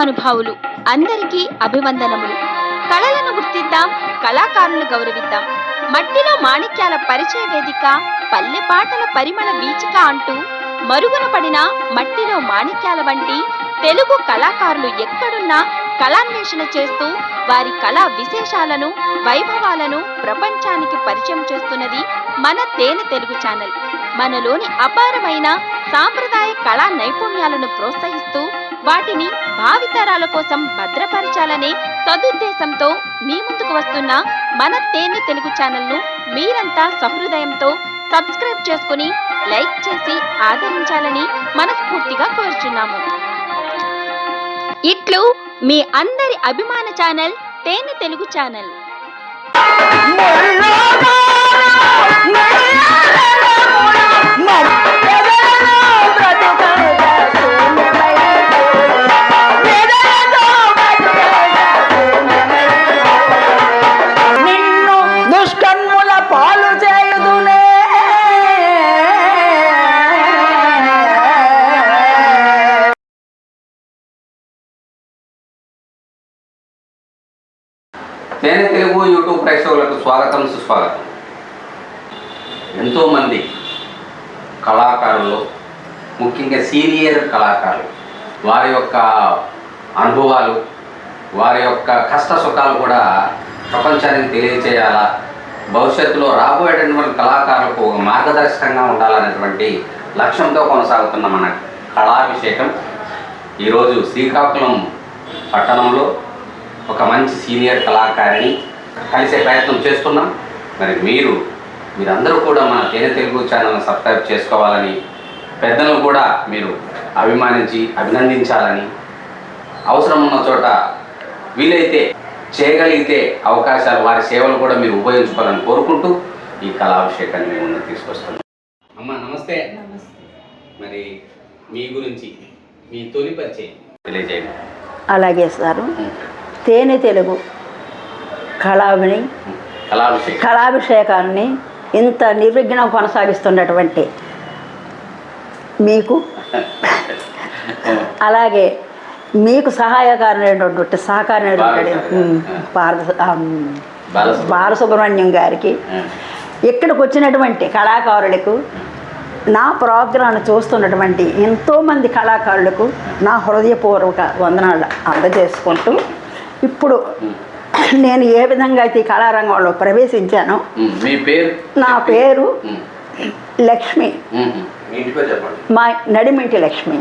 మహానుభావులు. అందరికీ అభివందనములు. కళలను గుర్తిద్దాం కళాకారులను గౌరవిద్దాం. మట్టిలో మాణిక్యాల పరిచయ వేదిక పల్లె పాటల పరిమళ వీచిక అంటూ మరుగున పడిన మట్టిలో మాణిక్యాల వంటి తెలుగు కళాకారులు ఎక్కడున్నా కళాన్వేషణ చేస్తూ వారి కళా విశేషాలను వైభవాలను ప్రపంచానికి పరిచయం చేస్తున్నది మన తేనె తెలుగు ఛానల్. మనలోని అపారమైన సాంప్రదాయ కళా నైపుణ్యాలను ప్రోత్సహిస్తూ వాటిని భావితరాల కోసం భద్రపరచాలనే సదుద్దేశంతో మీ ముందుకు వస్తున్న మన తేనె తెలుగు ఛానల్ను మీరంతా సహృదయంతో సబ్స్క్రైబ్ చేసుకుని లైక్ చేసి ఆదరించాలని మనస్ఫూర్తిగా కోరుచున్నాము. ఇట్లు మీ అందరి అభిమాన ఛానల్ తేనె తెలుగు ఛానల్. నిన్ను తేనె తెలుగు యూట్యూబ్ ప్రేక్షకులకు స్వాగతం సుస్వాగతం. ఎంతోమంది కళాకారులు ముఖ్యంగా సీనియర్ కళాకారులు. వారి యొక్క అనుభవాలు వారి యొక్క కష్ట సుఖాలు కూడా ప్రపంచానికి తెలియచేయాలా? భవిష్యత్తులో రాబోయేటటువంటి కళాకారులకు ఒక మార్గదర్శకంగా ఉండాలనేటువంటి లక్ష్యంతో కొనసాగుతున్న మన కళాభిషేకం. ఈరోజు శ్రీకాకుళం పట్టణంలో ఒక మంచి సీనియర్ కళాకారిని కలిసే ప్రయత్నం చేస్తున్నాం. మరి మీరు మీరందరూ కూడా మన తేనె తెలుగు ఛానల్ సబ్స్క్రైబ్ చేసుకోవాలని పెద్దలను కూడా మీరు అభిమానించి అభినందించాలని అవసరం ఉన్న చోట వీలైతే చేయగలిగితే అవకాశాలు వారి సేవలు కూడా మీరు ఉపయోగించుకోవాలని కోరుకుంటూ ఈ కళాభిషేకాన్ని మేము ముందుకు తీసుకొస్తున్నాం. అమ్మ నమస్తే. మరి మీ గురించి మీ తొలి పరిచయం తెలియజేయండి. అలాగే సారు. తేనె తెలుగు కళాభిషేకం. కళాభిషేకాన్ని ఇంత నిర్విఘ్నం కొనసాగిస్తున్నటువంటి మీకు. అలాగే మీకు పార్థ ఆమ్, బాలసుబ్రహ్మణ్యం. గారికి. ఇక్కడికి వచ్చినటువంటి కళాకారులకు నా ప్రోగ్రాం చూస్తున్నటువంటి ఎంతోమంది కళాకారులకు నా హృదయపూర్వక వందనాలు అందజేసుకుంటూ ఇప్పుడు నేను ఏ విధంగా అయితే కళారంగంలో ప్రవేశించానో ఉమ్, మీ పేరు? నా పేరు లక్ష్మి. మీ నడిమింటి లక్ష్మి.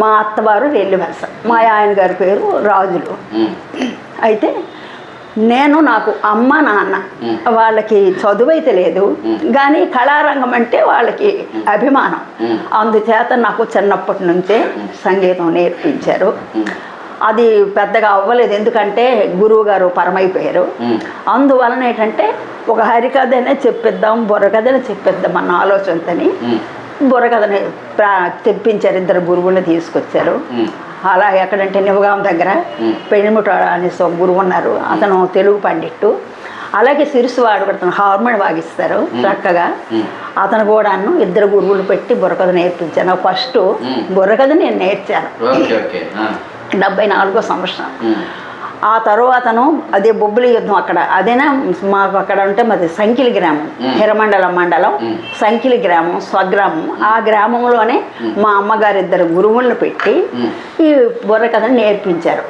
మా అత్తవారు రెల్లి వలస మా ఆయన గారి పేరు రాజులు. అయితే నేను నాకు అమ్మ నాన్న. వాళ్ళకి చదువు అయితే లేదు. కానీ కళారంగం అంటే వాళ్ళకి అభిమానం. అందుచేత నాకు చిన్నప్పటి నుంచే సంగీతం నేర్పించారు. అది పెద్దగా అవ్వలేదు. ఎందుకంటే గురువు గారు పరమైపోయారు అందువలన ఏంటంటే ఒక హరికథనే చెప్పిద్దాం బుర్రకథనే చెప్పిద్దాం అన్న ఆలోచనతోని బుర్రకథని ప్రా తెప్పించారు. ఇద్దరు గురువుని తీసుకొచ్చారు. అలా ఎక్కడంటే నివగాం దగ్గర. పెళ్ళిముట అనేసి ఒక గురువు ఉన్నారు అతను తెలుగు పండిట్టు. అలాగే సిరుసు వాడు కూడా అతను హార్మోన్ వాగిస్తారు చక్కగా. అతను కూడాను ఇద్దరు గురువులు పెట్టి బుర్రకథ నేర్పించాను ఫస్ట్. బుర్రకథ నేను నేర్చాను. డెబ్బై నాలుగో సంవత్సరం ఆ తరువాతను అదే బొబ్బిలి యుద్ధం అక్కడ అదేనా మాకు అక్కడ ఉంటే మాది సంకిలి గ్రామం. హిరమండల మండలం. సంకిలి గ్రామం స్వగ్రామం. ఆ గ్రామంలోనే మా అమ్మగారు ఇద్దరు గురువులను పెట్టి. ఈ బుర్రకథను నేర్పించారు.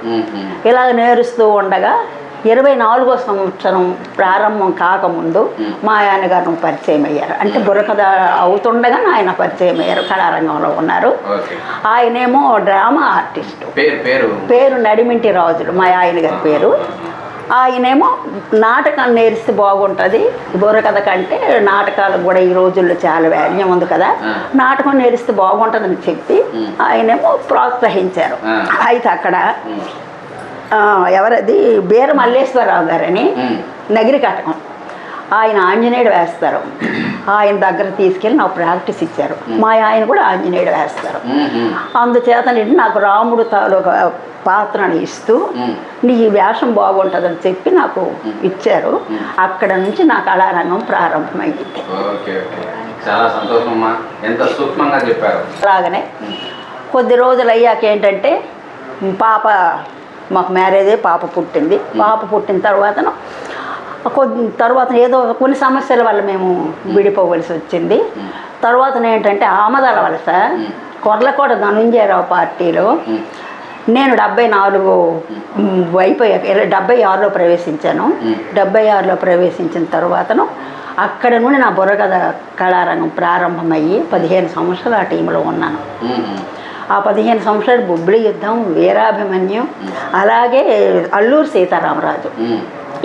ఇలా నేరుస్తూ ఉండగా ఇరవై నాలుగో సంవత్సరం ప్రారంభం కాకముందు మ్. ఆయన గారు పరిచయం అయ్యారు అంటే బుర్రకథ అవుతుండగా ఆయన పరిచయం అయ్యారు కళారంగంలో ఉన్నారు. ఆయనేమో డ్రామా ఆర్టిస్టు. పేరు నడిమింటి రాజులు మా ఆయన గారి పేరు. ఆయనేమో నాటకం నేర్స్తే బాగుంటుంది బుర్రకథ కంటే నాటకాలకు కూడా ఈ రోజుల్లో చాలా వాల్యం ఉంది కదా. నాటకం నేర్స్తే బాగుంటుందని చెప్పి. ఆయనేమో ప్రోత్సహించారు. అయితే అక్కడ ఎవరది? బీర మల్లేశ్వరరావు గారని నగిరి కటకం. ఆయన ఆంజనేయుడు వేస్తారు. ఆయన దగ్గర తీసుకెళ్ళి నాకు ప్రాక్టీస్ ఇచ్చారు. మా ఆయన కూడా ఆంజనేయుడు వేస్తారు. అందుచేత నేను నాకు రాముడు తాలూకా పాత్రను ఇస్తూ నీ ఈ వేషం బాగుంటుందని చెప్పి నాకు ఇచ్చారు. అక్కడ నుంచి నా కళారంగం ప్రారంభమైంది. చాలా ఎంత సూక్ష్మంగా చెప్పారు. అలాగనే కొద్ది రోజులు అయ్యాక ఏంటంటే పాప మాకు మ్యారేజ్ అయ్యి పాప పుట్టింది. పాప పుట్టిన తర్వాతను కొద్ది తర్వాత ఏదో కొన్ని సమస్యల వల్ల మేము విడిపోవలసి వచ్చింది. తర్వాత ఏంటంటే ఆమదాల వలస కొర్లకోట ధనుంజయరావు పార్టీలో నేను డెబ్బై నాలుగు మ్, అయిపోయా ఇరవై- డెబ్బై ఆరులో ప్రవేశించాను. డెబ్బై ఆరులో ప్రవేశించిన తర్వాతను అక్కడ నుండి నా బుర్రకథ కళారంగం ప్రారంభమయ్యి పదిహేను సంవత్సరాలు ఆ టీంలో ఉన్నాను. ఆ పదిహేను సంవత్సరాలు బొబ్బిలి యుద్ధం వీరాభిమన్యం అలాగే అల్లూరు సీతారామరాజు.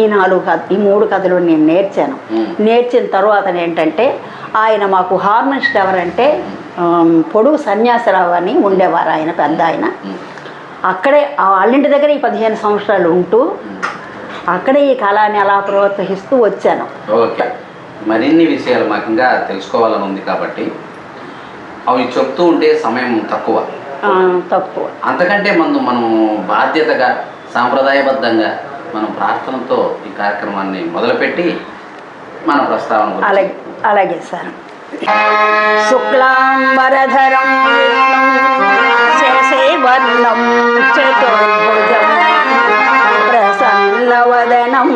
ఈ నాలుగు కథ ఈ మూడు కథలు నేను నేర్చాను. నేర్చిన తర్వాత ఏంటంటే ఆయన మాకు హార్మోనిస్ట్ ఎవరంటే పొడుగు సన్యాసరావు అని ఉండేవారు ఆయన పెద్ద ఆయన. అక్కడే ఆ వాళ్ళింటి దగ్గర ఈ పదిహేను సంవత్సరాలు ఉంటూ అక్కడే ఈ కళాన్ని అలా ప్రోత్సహిస్తూ వచ్చాను. ఓకే. మరిన్ని విషయాలు మాకు ఇంకా తెలుసుకోవాలని ఉంది కాబట్టి అవి చెప్తూ ఉంటే సమయం తక్కువ. తక్కువ. అంతకంటే ముందు మనం బాధ్యతగా సాంప్రదాయబద్ధంగా మనం ప్రార్థనతో ఈ కార్యక్రమాన్ని మొదలుపెట్టి మన ప్రస్తావన అలాగే అలాగే సార్. శుక్లాంబరధరం చతుర్భుజం ప్రసన్నవదనం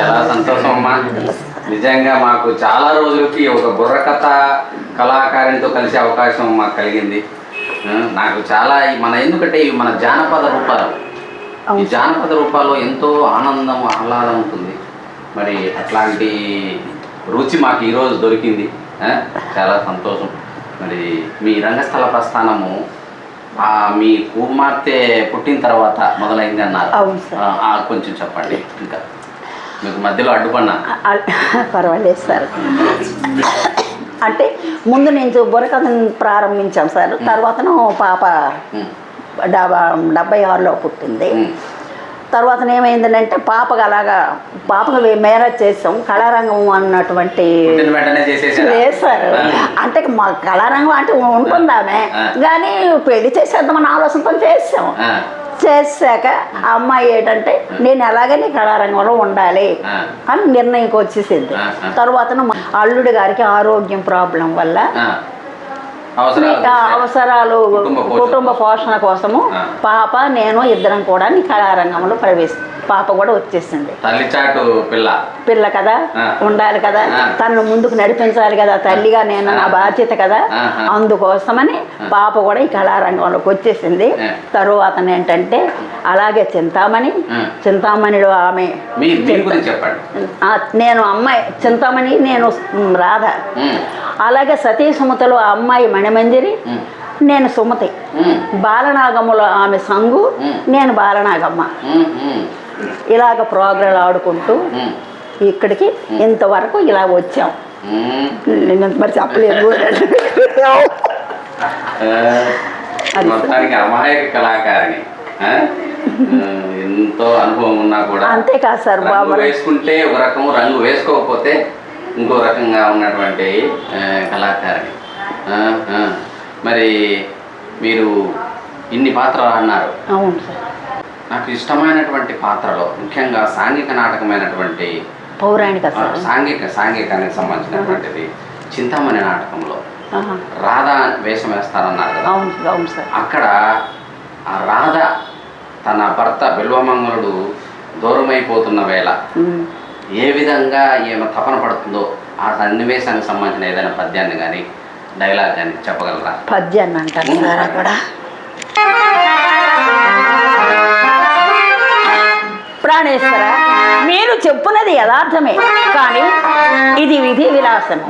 చాలా సంతోషం అమ్మా. నిజంగా మాకు చాలా రోజులకి ఒక బుర్రకథ కళాకారునితో కలిసే అవకాశం మాకు కలిగింది. నాకు చాలా మన ఎందుకంటే ఇవి మన జానపద రూపాలు. ఈ. జానపద రూపాల్లో ఎంతో ఆనందం ఆహ్లాదం ఉంటుంది. మరి అట్లాంటి రుచి మాకు ఈరోజు దొరికింది. చాలా సంతోషం. మరి మీ రంగస్థల ప్రస్థానము మీ కుమార్తె పుట్టిన తర్వాత మొదలైంది అన్నారు. కొంచెం చెప్పండి. ఇంకా మీకు మధ్యలో అడ్డుపన్నా అల్- పర్వాలేదు సార్. అంటే ముందు నేను బుర్రకథను ప్రారంభించాం సార్. తర్వాతను పాప డబ్బా ఆరులో పుట్టింది. తర్వాత ఏమైందంటే పాపకు అలాగా పాపకు మ్యారేజ్ చేసాం కళారంగం అన్నటువంటి సార్ అంటే మా కళారంగం అంటే ఉంటుంది ఆమె. ఆ. కానీ పెళ్ళి చేసేద్దామని ఆలోచనతో చేసాం. ఆ, చేశాక ఆ అమ్మాయి ఏంటంటే నేను ఎలాగని కళారంగంలో ఉండాలి. అని నిర్ణయంకి వచ్చేసింది. తర్వాత అల్లుడి గారికి ఆరోగ్యం ప్రాబ్లం వల్ల. అవసరాలు కుటుంబ పోషణ కోసము. పాప నేను ఇద్దరం కూడా కళారంగంలో ప్రవేశ పాప కూడా వచ్చేసింది తల్లి చాటు పిల్ల పిల్ల కదా. ఉండాలి కదా. తనను ముందుకు నడిపించాలి కదా తల్లిగా నేను నా. బాధ్యత కదా. అందుకోసమని పాప కూడా ఈ కళారంగంలోకి వచ్చేసింది. తరువాత ఏంటంటే అలాగే చింతామణి. చింతామణిలో ఆమె నేను అమ్మాయి చింతామణి నేను రాధ అలాగే సతీ సుమతలో ఆ అమ్మాయి ఉమ్, నేను సుమతి. బాలనాగములో ఆమె సంగు. నేను బాలనాగమ్మ. ఇలాగ ప్రోగ్రాలు ఆడుకుంటూ. ఇక్కడికి ఇంతవరకు ఇలా వచ్చాం. నేను మరి చెప్పలేదు. కళాకారిణి. ఎంతో అనుభవం ఉన్నా కూడా అంతేకాదు సార్ బాబు. వేసుకుంటే ఒక రకం రంగు వేసుకోకపోతే ఇంకో రకంగా ఉన్నటువంటి కళాకారిణి. ఆ. మరి మీరు ఇన్ని పాత్రలు అన్నారు. అవును సార్. నాకు ఇష్టమైనటువంటి పాత్రలో ముఖ్యంగా సాంఘిక నాటకమైనటువంటి పౌరాణిక సాంఘిక సాంఘికానికి సంబంధించినటువంటిది చింతామణి నాటకంలో. రాధ వేషం వేస్తారన్నారు కదా. అవును సార్ అక్కడ ఆ రాధ తన భర్త బిల్వమంగళుడు దూరమైపోతున్న వేళ. ఏ విధంగా ఈమె తపన పడుతుందో ఆ సన్నివేశానికి సంబంధించిన ఏదైనా పద్యాన్ని కానీ డైలాగ్ కానీ చెప్పగలరా? పద్యాన్ని అంటారు. సార్ అక్కడ ప్రాణేశ్వర మీరు చెప్పున్నది యథార్థమే కానీ ఇది విధి విలాసము.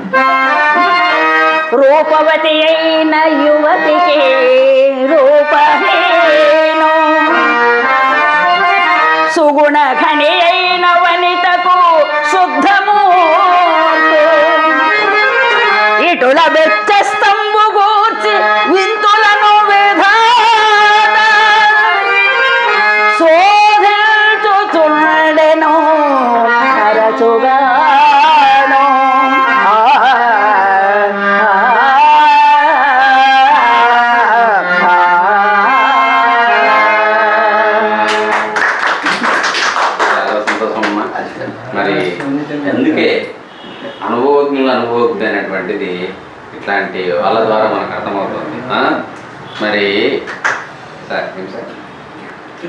రూపవతి అయిన యువతికి రూపహీను సుగుణ ఖని అయిన వనితకు శుద్ధము ఇటుల బెచ్చస్తంబు సార్ ఏం సార్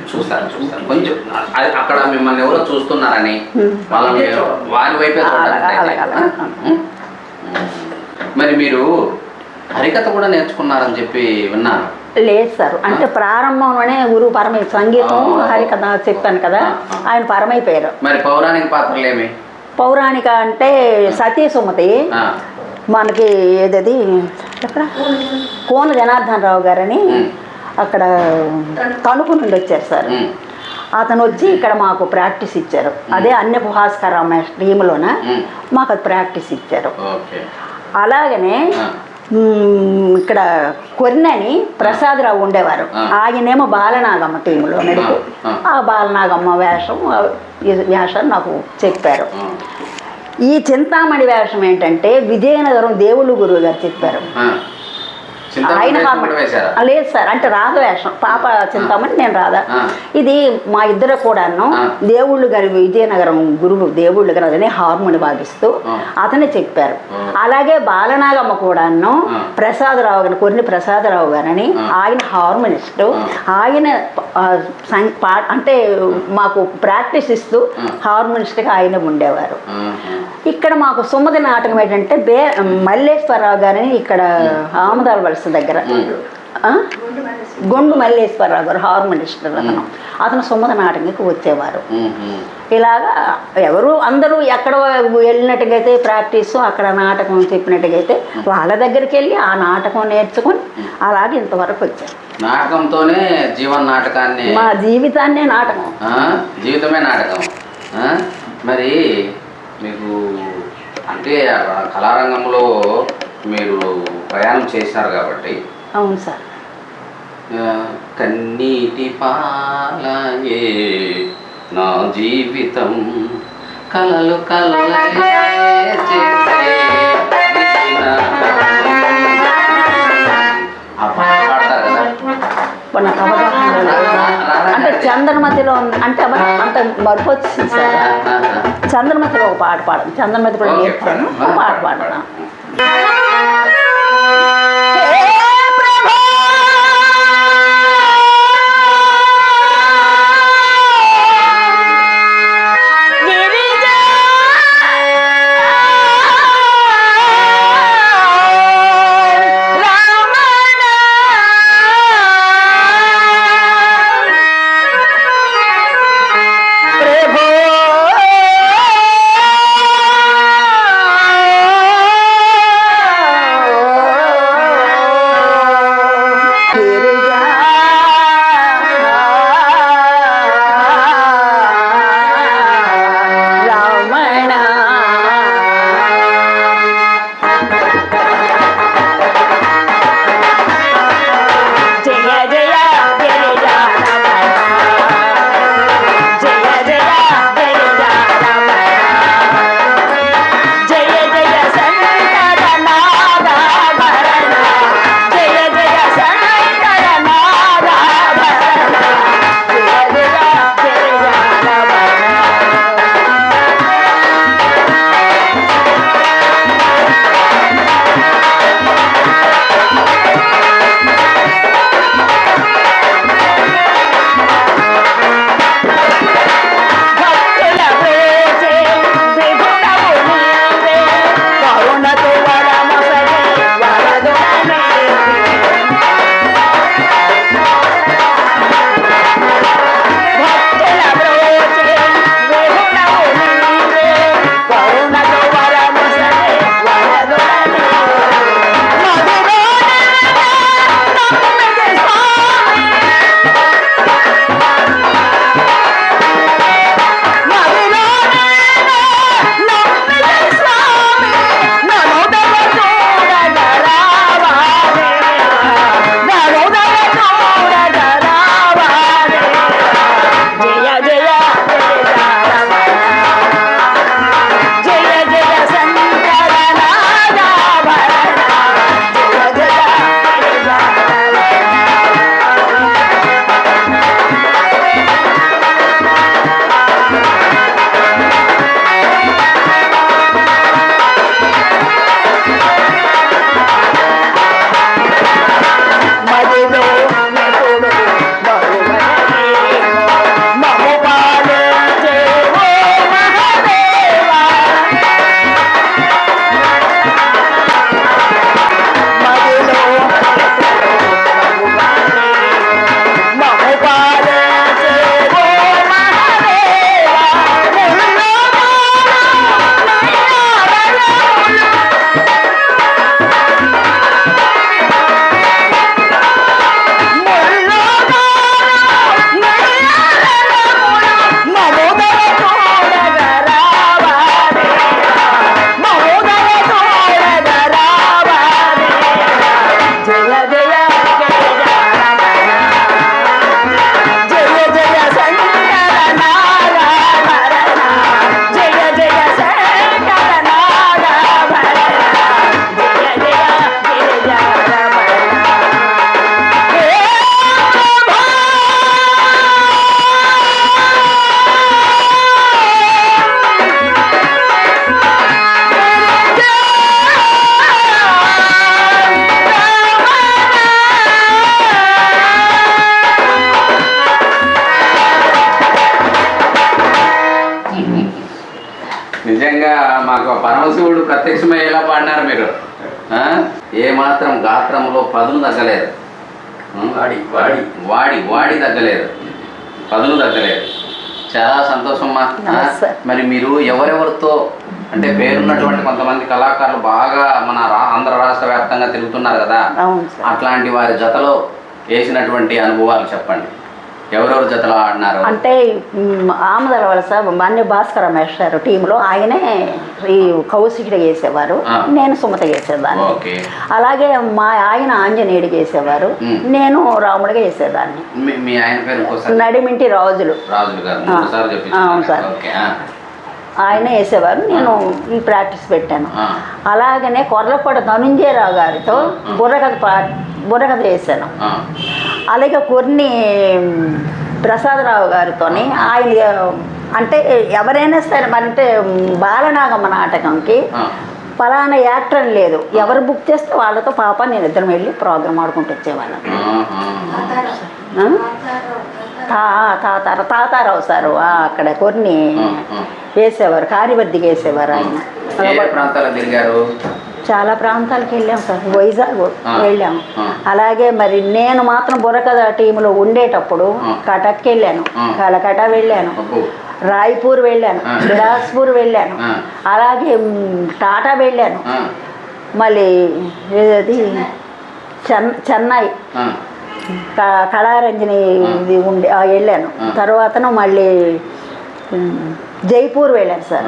చూస్తాను చూస్తాను. కొంచెం అది అక్కడ మిమ్మల్ని ఎవరో చూస్తున్నారని వాళ్ళని వారి వైపే అలాగే. ఉం? మరి మీరు హరికథ కూడా నేర్చుకున్నారని చెప్పి విన్నాను లేదు సార్. అంటే ప్రారంభంలోనే గురువు పరమై సంగీతం ఆ. హరికథ చెప్పాను కదా. ఆ, ఆ. ఆయన పరమైపోయారు. మరి పౌరాణిక పాత్రలు ఏమి పౌరాణిక అంటే సతీ సుమతి ఆ, మనకి ఏదది? ఎక్కడ కోన జనార్దన్ రావు గారని. అక్కడ తణుకు నుండి వచ్చారు సార్. అతను వచ్చి ఇక్కడ మాకు ప్రాక్టీస్ ఇచ్చారు. అదే అన్య భాస్కర్ టీంలోన. మాకు అది ప్రాక్టీస్ ఇచ్చారు. అలాగనే ఇక్కడ కొన్నని ప్రసాదరావు ఉండేవారు. ఆయనేమో బాలనాగమ్మ టీంలో నడిపి ఆ, బాలనాగమ్మ వేషం వేషం నాకు చెప్పారు. ఈ చింతామణి వేషం ఏంటంటే విజయనగరం దేవుళ్ళు గురువు గారు చెప్పారు. ఆయన లేదు సార్ అంటే రాధ వేషం పాప చింతామణి నేను రాధ. ఇది మా ఇద్దరు కూడాను. దేవుళ్ళు గారి విజయనగరం గురువు దేవుళ్ళు గారు అతనే హార్మోని భావిస్తూ ఆ. అతనే చెప్పారు. అలాగే బాలనాగమ్మ కూడాను. ప్రసాదరావు గారు కొన్ని ప్రసాదరావు గారని. ఆయన హార్మోనిస్ట్. ఆయన అంటే మాకు ప్రాక్టీస్ ఇస్తూ. హార్మోనిస్ట్గా ఆయన ఉండేవారు. ఇక్కడ మాకు సుమతి నాటకం ఏంటంటే బే మల్లేశ్వరరావు గారిని ఇక్కడ ఆమదాల వలస దగ్గర? గొండు. మల్లేశ్వరరావు గారు హార్మోనిస్ట్ అతను అతను సుమతి నాటకంకి వచ్చేవారు. ఇలాగా ఎవరు అందరూ ఎక్కడ వెళ్ళినట్టుగైతే ప్రాక్టీస్ అక్కడ నాటకం చెప్పినట్టుగైతే వాళ్ళ దగ్గరికి వెళ్ళి ఆ నాటకం నేర్చుకొని అలాగే ఇంతవరకు వచ్చారు. నాటకంతోనే జీవన నాటకాన్ని మా జీవితాన్నే నాటకం. జీవితమే నాటకం? మరి మీకు అంటే కళారంగంలో మీరు ప్రయాణం చేశారు కాబట్టి. అవును సార్. కన్నీటి పాలయే నా జీవితం. కలలు. అంటే చంద్రమతిలో ఉంది అంటే అంత మరుపు వచ్చింది సార్. చంద్రమతిలో ఒక పాట పాడను చంద్రమతి కూడా పాట పాడను పరమశివుడు ప్రత్యక్షమై ఎలా పాడినారు మీరు? ఆ? ఏ మాత్రం గాత్రంలో పదులు తగ్గలేదు? వాడి వాడి వాడి వాడి తగ్గలేదు. పదులు తగ్గలేదు. చాలా సంతోషం మా. మరి మీరు ఎవరెవరితో అంటే పేరున్నటువంటి కొంతమంది కళాకారులు బాగా మన ఆంధ్ర రాష్ట్ర వ్యాప్తంగా తిరుగుతున్నారు కదా? అట్లాంటి వారి జతలో వేసినటువంటి అనుభవాలు చెప్పండి. ఎవరెవరు జతలో ఆడినారు? అంటే ఆమదల వలస మన్య భాస్కర మేస్టారు టీంలో ఆయనే ఈ కౌశికుడు వేసేవారు ఆ. నేను సుమత వేసేదాన్ని ఓకే. అలాగే మా ఆయన ఆంజనేయుడికి వేసేవారు మ్. నేను రాముడిగా ఇంకోసారి నడిమింటి రాజులు. గారు అవును సార్. ఆయన వేసేవారు. నేను ఈ ప్రాక్టీస్ పెట్టాను. అలాగనే కొర్రపాటి ధనుంజయరావు గారితో బుర్రకథ పా బుర్రకథ వేసాను. అలాగే కొన్ని ప్రసాదరావు గారితోని ఆయన అంటే ఎవరైనా సరే మరి అంటే బాలనాగమ్మ నాటకంకి. ఫలానా యాక్టర్ అని లేదు. ఎవరు బుక్ చేస్తే వాళ్ళతో పాప నేను ఇద్దరం వెళ్ళి ప్రోగ్రామ్ ఆడుకుంటూ వచ్చేవాళ్ళం? తా తాతార తాతారావు సారు ఆ, అక్కడ కొన్ని. వేసేవారు కార్యవర్ధికి వేసేవారు ఆయన తిరిగారు చాలా ప్రాంతాలకు వెళ్ళాం సార్ వైజాగ్ ఆ. వెళ్ళాం ఆ. అలాగే మరి నేను మాత్రం బుర్రకథ టీంలో ఉండేటప్పుడు ఆ. కటక్ వెళ్ళాను. కలకటా వెళ్ళాను. రాయ్పూర్ వెళ్ళాను. బిలాస్పూర్ వెళ్ళాను. అలాగే టాటా వెళ్ళాను. మళ్ళీ ఏది చెన్ చెన్నై కళారంజని ఇది ఉండి వెళ్ళాను ఆ. తర్వాతను మళ్ళీ జైపూర్ వెళ్ళాను సార్.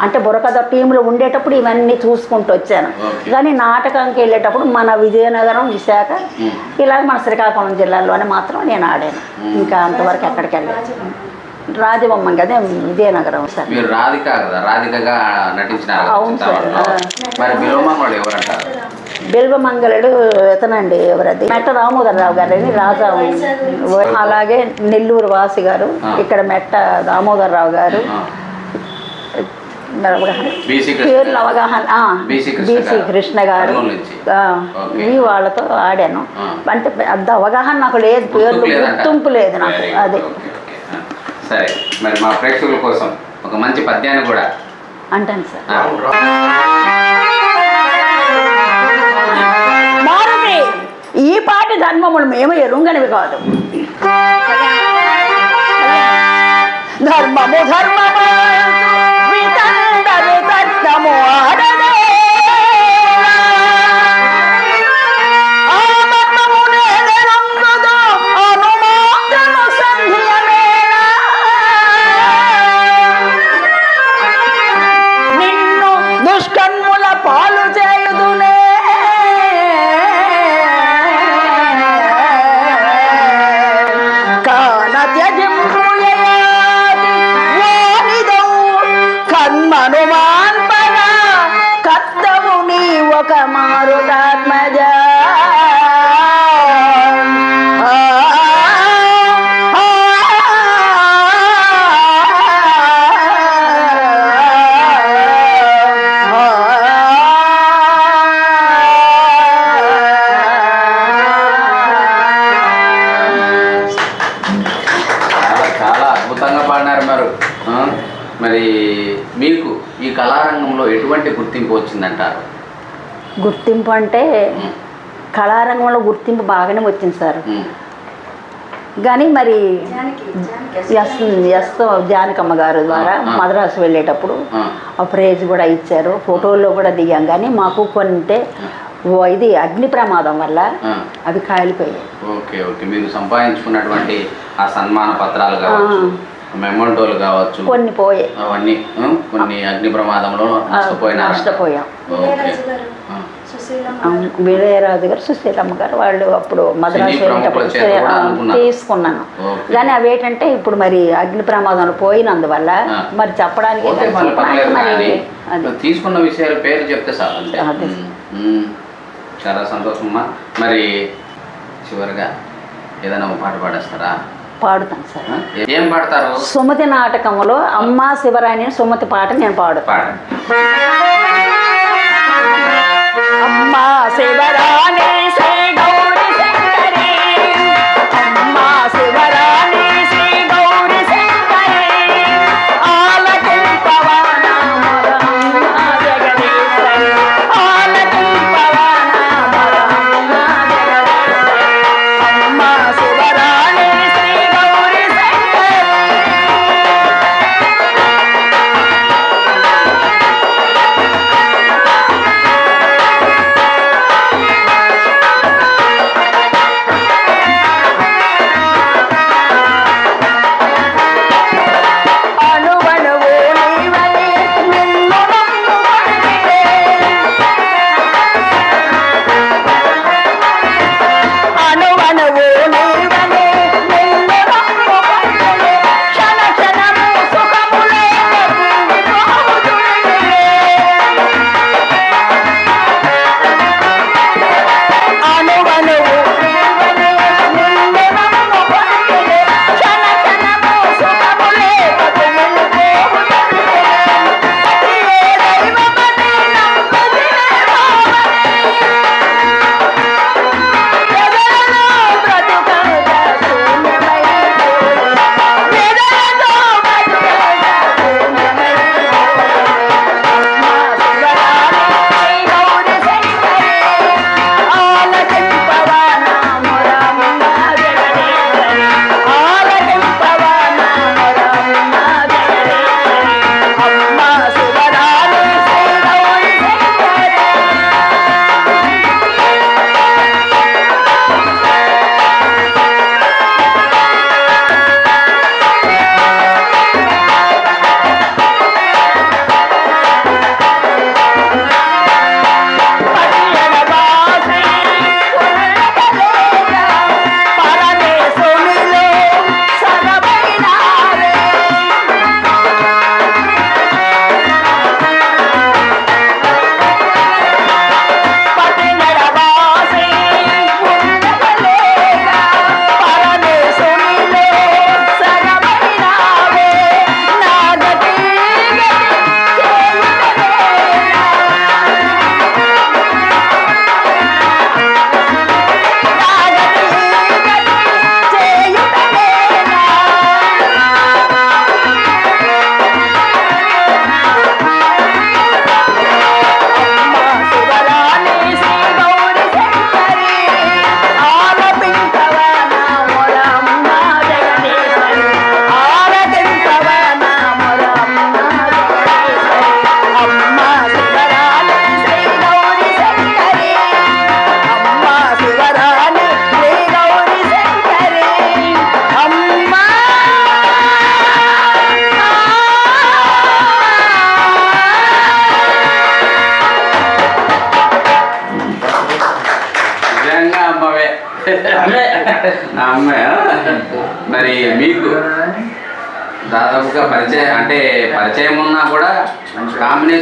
అంటే బుర్రకథ టీంలో ఉండేటప్పుడు ఇవన్నీ చూసుకుంటూ వచ్చాను. కానీ నాటకంకి వెళ్ళేటప్పుడు మన విజయనగరం విశాఖ. ఇలాగ మన శ్రీకాకుళం జిల్లాలోనే మాత్రం నేను ఆడాను ఇంకా అంతవరకు ఎక్కడికి వెళ్ళలేదు రాజబొమ్మ కదా విజయనగరం సార్ మీరు రాధిక రాధికగా నటించినారు కదా అవును సార్. మరి బిల్వమంగళుడు ఇతనండి ఎవరది మెట్ట దామోదర్ రావు గారని రాజా అలాగే నెల్లూరు వాసి గారు. ఇక్కడ మెట్ట దామోదర్ రావు గారు పేర్లు గారు. అవగాహన బీసీ కృష్ణ గారు. ఇవి వాళ్ళతో ఆడాను. అంటే అంత అవగాహన నాకు లేదు పేర్లు? గుర్తింపు లేదు నాకు. అది. సరే మరి మా ప్రేక్షకుల కోసం ఒక మంచి పద్యాన్ని కూడా అంటాను సార్ ఈ పాటి ధర్మములు మేము ఎరుంగనివి కాదు. ధర్మము ధర్మము. మీకు ఈ కళారంగంలో ఎటువంటి గుర్తింపు వచ్చిందంటారు? గుర్తింపు అంటే కళారంగంలో గుర్తింపు బాగానే వచ్చింది సార్. కానీ మరి ఎస్ ఎస్ జానకమ్మ గారు ద్వారా. మద్రాసు వెళ్ళేటప్పుడు ఆ, ప్రైజ్ కూడా ఇచ్చారు. ఫోటోల్లో కూడా దిగాం. కానీ మాకు కొంటే ఓ ఇది అగ్ని ప్రమాదం వల్ల. అవి కాలిపోయాయి. Okay okay. మీరు సంపాదించుకున్నటువంటి ఆ సన్మాన పత్రాలు కావచ్చు. మెమంటోలు కావచ్చు. కొన్ని పోయాయి అవన్నీ కొన్ని అగ్ని ప్రమాదంలో ఆ, నష్టపోయినారు? నష్టపోయాం. విజయరాజు గారు. సుశీలమ్మ గారు వాళ్ళు అప్పుడు మద్రాసు. తీసుకున్నాను. కానీ అవి ఏంటంటే ఇప్పుడు మరి అగ్ని ప్రమాదంలో పోయినందువల్ల. మరి చెప్పడానికి తీసుకున్న విషయాల పేరు చెప్తే ఉమ్. చాలా సంతోషమ్మా మరి చివరిగా ఏదైనా పాట పాడేస్తారా? పాడుతాను సార్? ఏం పాడతారు? సుమతి నాటకంలో అమ్మా శివరాణి సుమతి పాట నేను పాడుతాను. అమ్మా శివరాణి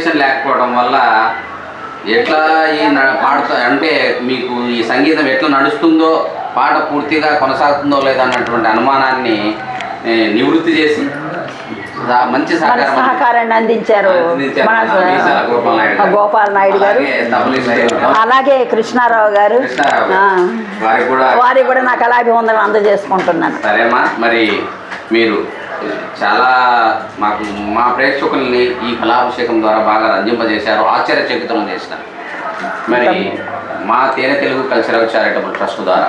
కాంబినేషన్ లేకపోవడం వల్ల ఎట్లా ఈ పాడుతా అంటే మీకు ఈ సంగీతం ఎట్లా నడుస్తుందో పాట పూర్తిగా కొనసాగుతుందో లేదా అన్నటువంటి అనుమానాన్ని నివృత్తి చేసి మంచి సహకారాన్ని అందించారు గోపాల్ నాయుడు గారు. అలాగే అలాగే కృష్ణారావు గారు. వారికి కూడా వారికి కూడా నా కళాభివందనం అందజేసుకుంటున్నాను. సరేమ్మా మరి మీరు చాలా మాకు మా ప్రేక్షకుల్ని ఈ కళాభిషేకం ద్వారా బాగా రంజింపజేశారు ఆశ్చర్యచకితం చేసినారు. మరి మా తేనె తెలుగు కల్చరల్ చారిటబుల్ ట్రస్ట్ ద్వారా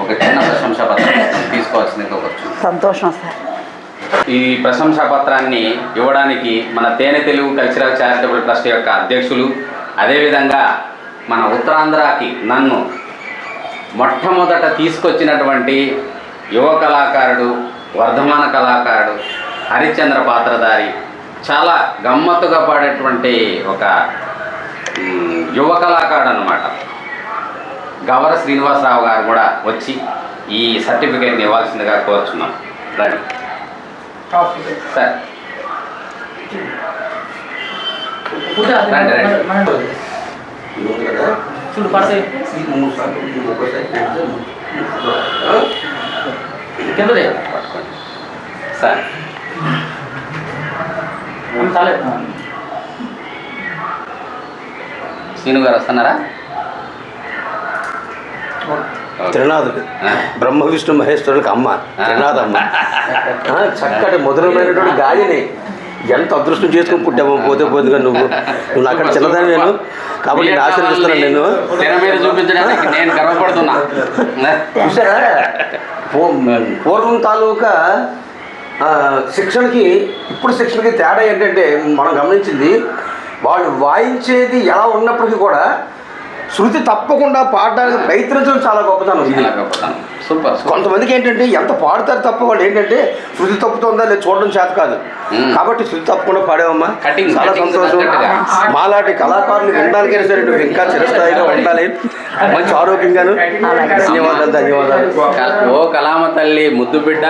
ఒక చిన్న ప్రశంసా పత్రం తీసుకోవాల్సిందిగా కోరుచున్నాను సంతోషం సార్. ఈ ప్రశంసా పత్రాన్ని ఇవ్వడానికి మన తేనె తెలుగు కల్చరల్ చారిటబుల్ ట్రస్ట్ యొక్క అధ్యక్షులు అదేవిధంగా మన ఉత్తరాంధ్రకి నన్ను మొట్టమొదట తీసుకొచ్చినటువంటి యువ కళాకారుడు వర్ధమాన కళాకారుడు హరిశ్చంద్ర పాత్రధారి. చాలా గమ్మత్తుగా పాడేటువంటి ఒక యువ కళాకారుడు అనమాట గవర శ్రీనివాసరావు గారు కూడా వచ్చి ఈ సర్టిఫికేట్ని ఇవ్వాల్సిందిగా కోరుచున్నాం. రండి. సార్. చూడు పడతాయి సార్ శ్రీను గారు వస్తున్నారా. త్రినాథుడు. బ్రహ్మ విష్ణు మహేశ్వరులకు అమ్మ. త్రినాథమ్మ. ఆ, చక్కటి మధురమైనటువంటి గాలిని ఎంత అదృష్టం చేసుకుని పుట్టావు పోతే పోతుగా నువ్వు. నువ్వు అక్కడ చిన్నదాన్ని నేను కాబట్టి నేను ఆశీర్వదిస్తున్నాను నేను చూపించడానికి నేను గర్వపడుతున్నా. పూర్వం తాలూకా శిక్షణకి ఇప్పుడు శిక్షణకి తేడా ఏంటంటే మనం గమనించింది వాళ్ళు వాయించేది ఎలా ఉన్నప్పటికీ కూడా శృతి తప్పకుండా పాడడానికి ప్రయత్నించడం చాలా గొప్పతనం. ఇది గొప్పతనం. సూపర్ కొంతమందికి ఏంటంటే ఎంత పాడతారు తప్ప వాళ్ళు ఏంటంటే శృతి తప్పుతుందా లేదు చూడడం చేత కాదు. కాబట్టి శృతి తప్పకుండా పాడావమ్మా. చాలా సంతోషం. మాలాంటి కళాకారులు వినడానికైనా సరే నువ్వు ఇంకా చిరస్థాయిగా ఉండాలి. మంచి ఆరోగ్యంగాను. ధన్యవాదాలు ధన్యవాదాలు. ఓ కలామ తల్లి ముద్దు బిడ్డ.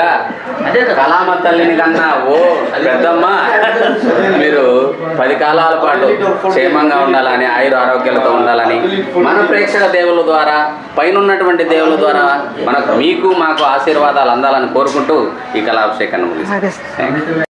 కలామ తల్లిని కన్నా ఓ పెద్దమ్మ. మీరు పది కాలాల పాటు క్షేమంగా ఉండాలని ఆయుర ఆరోగ్యాలతో ఉండాలని మన ప్రేక్షక దేవుల ద్వారా పైన ఉన్నటువంటి దేవుల ద్వారా మనకు మీకు మాకు ఆశీర్వాదాలు అందాలని కోరుకుంటూ ఈ కళాభిషేకాన్ని ముగిస్తాను